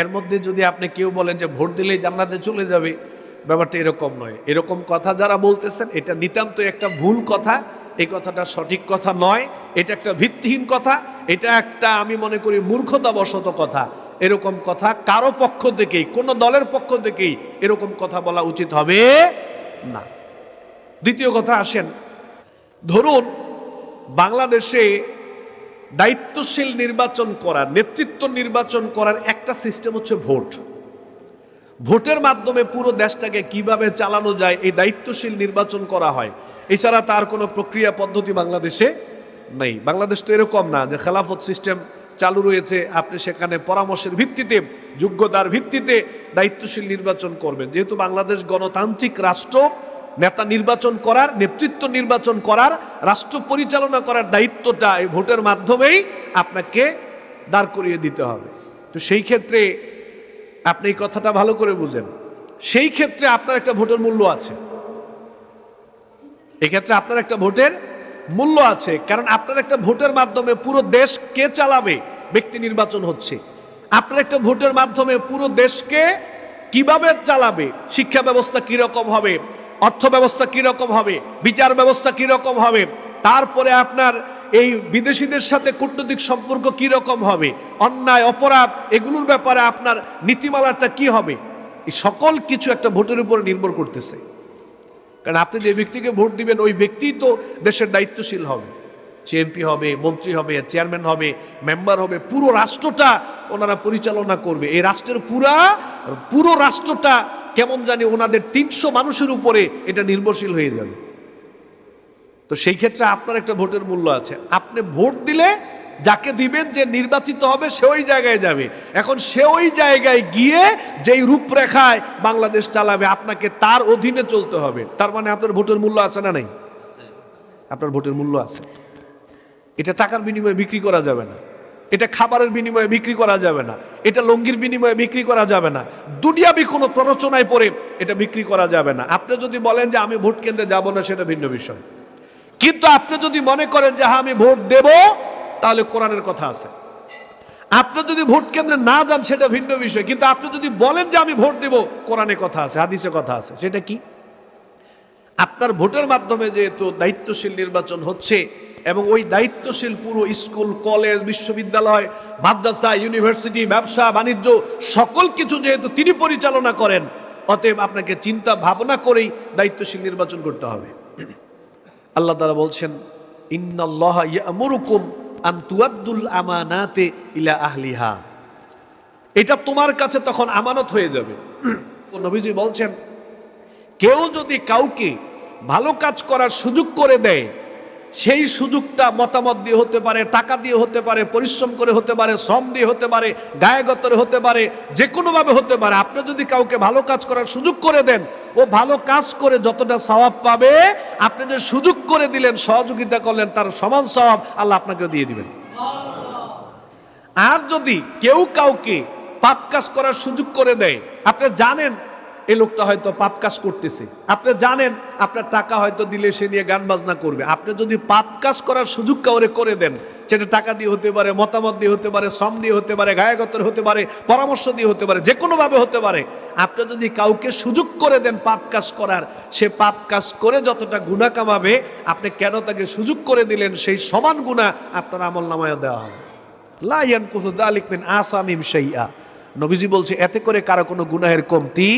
এর মধ্যে যদি আপনি কেউ বলেন যে ভোট দিলেই জান্নাতে চলে যাবে, ব্যাপারটা এরকম নয়। এরকম কথা যারা বলতেছেন, এটা নিতান্ত একটা ভুল কথা, এই কথাটা সঠিক কথা নয়, এটা একটা ভিত্তিহীন কথা, এটা একটা আমি মনে করি মূর্খতাবশত কথা। এরকম কথা কারও পক্ষ থেকেই, কোনো দলের পক্ষ থেকেই এরকম কথা বলা উচিত হবে না। দ্বিতীয় কথা আসেন, ধরুন বাংলাদেশে দায়িত্বশীল নির্বাচন করার, নেতৃত্ব নির্বাচন করার একটা সিস্টেম হচ্ছে ভোট। ভোটের মাধ্যমে পুরো দেশটাকে কীভাবে চালানো যায়, এই দায়িত্বশীল নির্বাচন করা হয়, এছাড়া তার কোনো প্রক্রিয়া পদ্ধতি বাংলাদেশে নেই। বাংলাদেশ তো এরকম না যে খেলাফত সিস্টেম চালু রয়েছে, আপনি সেখানে পরামর্শের ভিত্তিতে, যোগ্যতার ভিত্তিতে দায়িত্বশীল নির্বাচন করবেন। যেহেতু বাংলাদেশ গণতান্ত্রিক রাষ্ট্র নেতা নির্বাচন করার, নেতৃত্ব নির্বাচন করার, রাষ্ট্র পরিচালনা করার দায়িত্বটা এই ভোটের মাধ্যমেই আপনাকে দাঁড় করিয়ে দিতে হবে। তো সেই ক্ষেত্রে আপনি এই কথাটা ভালো করে বুঝেন। সেই ক্ষেত্রে আপনার একটা ভোটের মূল্য আছে। এক্ষেত্রে আপনার একটা ভোটের মূল্য আছে, কারণ আপনার একটা ভোটের মাধ্যমে পুরো দেশ কে চালাবে? ব্যক্তি নির্বাচন হচ্ছে। আপনার একটা ভোটের মাধ্যমে পুরো দেশকে কীভাবে চালাবে? শিক্ষা ব্যবস্থা কীরকম হবে? অর্থ ব্যবস্থা কীরকম হবে? বিচার ব্যবস্থা কীরকম হবে? তারপরে আপনার এই বিদেশিদের সাথে কূটনৈতিক সম্পর্ক কীরকম হবে? অন্যায়, অপরাধ, এগুলোর ব্যাপারে আপনার নীতিমালাটা কি হবে? এই সকল কিছু একটা ভোটের উপর নির্ভর করতেছে। কারণ আপনি যে ব্যক্তিকে ভোট দিবেন, ওই ব্যক্তিই তো দেশের দায়িত্বশীল হবে। সে এমপি হবে, মন্ত্রী হবে, চেয়ারম্যান হবে, মেম্বার হবে, পুরো রাষ্ট্রটা ওনারা পরিচালনা করবে। এই রাষ্ট্রের পুরা, পুরো রাষ্ট্রটা কেমন জানি ওনাদের তিনশো মানুষের উপরে এটা নির্ভরশীল হয়ে যাবে। তো সেই ক্ষেত্রে আপনার একটা ভোটের মূল্য আছে। আপনি ভোট দিলে যাকে দিবেন, যে নির্বাচিত হবে, সে ওই জায়গায় যাবে। এখন সে ওই জায়গায় গিয়ে যেই রূপরেখায় বাংলাদেশ চালাবে, আপনাকে তার অধীনে চলতে হবে। তার মানে আপনার ভোটের মূল্য আছে না নাই? আপনার ভোটের মূল্য আছে। এটা টাকার বিনিময়ে বিক্রি করা যাবে না। এটা খাবারের বিনিময়ে বিক্রি করা যাবে না, এটা লঙ্গির বিনিময়ে বিক্রি করা যাবে না, দুনিয়াবি কোনো প্ররোচনায় পড়ে এটা বিক্রি করা যাবে না। আপনি যদি বলেন যে আমি ভোট কেন্দ্রে যাব না, সেটা ভিন্ন বিষয়। কিন্তু আপনি যদি মনে করেন যে হ্যাঁ আমি ভোট দেব তাহলে কোরআনের কথা আছে। আপনি যদি ভোট কেন্দ্রে না যান, সেটা ভিন্ন বিষয়। কিন্তু আপনি যদি বলেন যে, আমি ভোট দেব কোরআনে কথা আছে, হাদিসে কথা আছে। সেটা কি? আপনার ভোটের মাধ্যমে যেহেতু দায়িত্বশীল নির্বাচন হচ্ছে এবং ওই দায়িত্বশীল পুরো স্কুল, কলেজ, বিশ্ববিদ্যালয়, মাদ্রাসা, ইউনিভার্সিটি, ব্যবসা, বাণিজ্য, সকল কিছু যেহেতু তিনি পরিচালনা করেন, অতএব আপনাকে চিন্তা ভাবনা করেই দায়িত্বশীল নির্বাচন করতে হবে। আল্লাহ তারা বলছেন, ইন্নাল্লাহ ইয়ামুরুকুম আমানাতে ইলা আহলিহা। এটা তোমার কাছে তখন আমানত হয়ে যাবে। নবীজি বলছেন, কেউ যদি কাউকে ভালো কাজ করার সুযোগ করে দেয় সেই সুযোগটা মতামত দিয়ে হতে পারে, টাকা দিয়ে হতে পারে, পরিশ্রম করে হতে পারে, শ্রম দিয়ে হতে পারে গায়েগতরে হতে পারে যে কোনোভাবে হতে পারে। আপনি যদি কাউকে ভালো কাজ করার সুযোগ করে দেন, ও ভালো কাজ করে যতটা স্বভাব পাবে, আপনি যে সুযোগ করে দিলেন, সহযোগিতা করলেন, তার সমান সওয়াব আল্লাহ আপনাকে দিয়ে দিবেন। আর যদি কেউ কাউকে পাপ কাজ করার সুযোগ করে দেয়, আপনি জানেন এই লোকটা হয়তো পাপ কাজ করতেছে। আপনি জানেন, আপনার টাকা হয়তো দিলে সে নিয়ে গান বাজনা করবে। আপনি যদি পাপ কাজ করার সুযোগ কাউরে করে দেন, সেটা টাকা দিয়ে হতে পারে, মতামত দিয়ে হতে পারে, শ্রম দিয়ে হতে পারে গায়কত্র হতে পারে, পরামর্শ দিয়ে হতে পারে যে কোনোভাবে হতে পারে, আপনি যদি কাউকে সুযোগ করে দেন পাপ কাজ করার, সে পাপ কাজ করে যতটা গুণা কামাবে, আপনি কেন তাকে সুযোগ করে দিলেন, সেই সমান গুণা আপনার আমল নামায় দেওয়া হবে। লাইয়ান কুসুদা লিখবেন আসামিম সেইয়া নবীজি বলছে, এতে করে কারও কোনো গুনাহের কমতি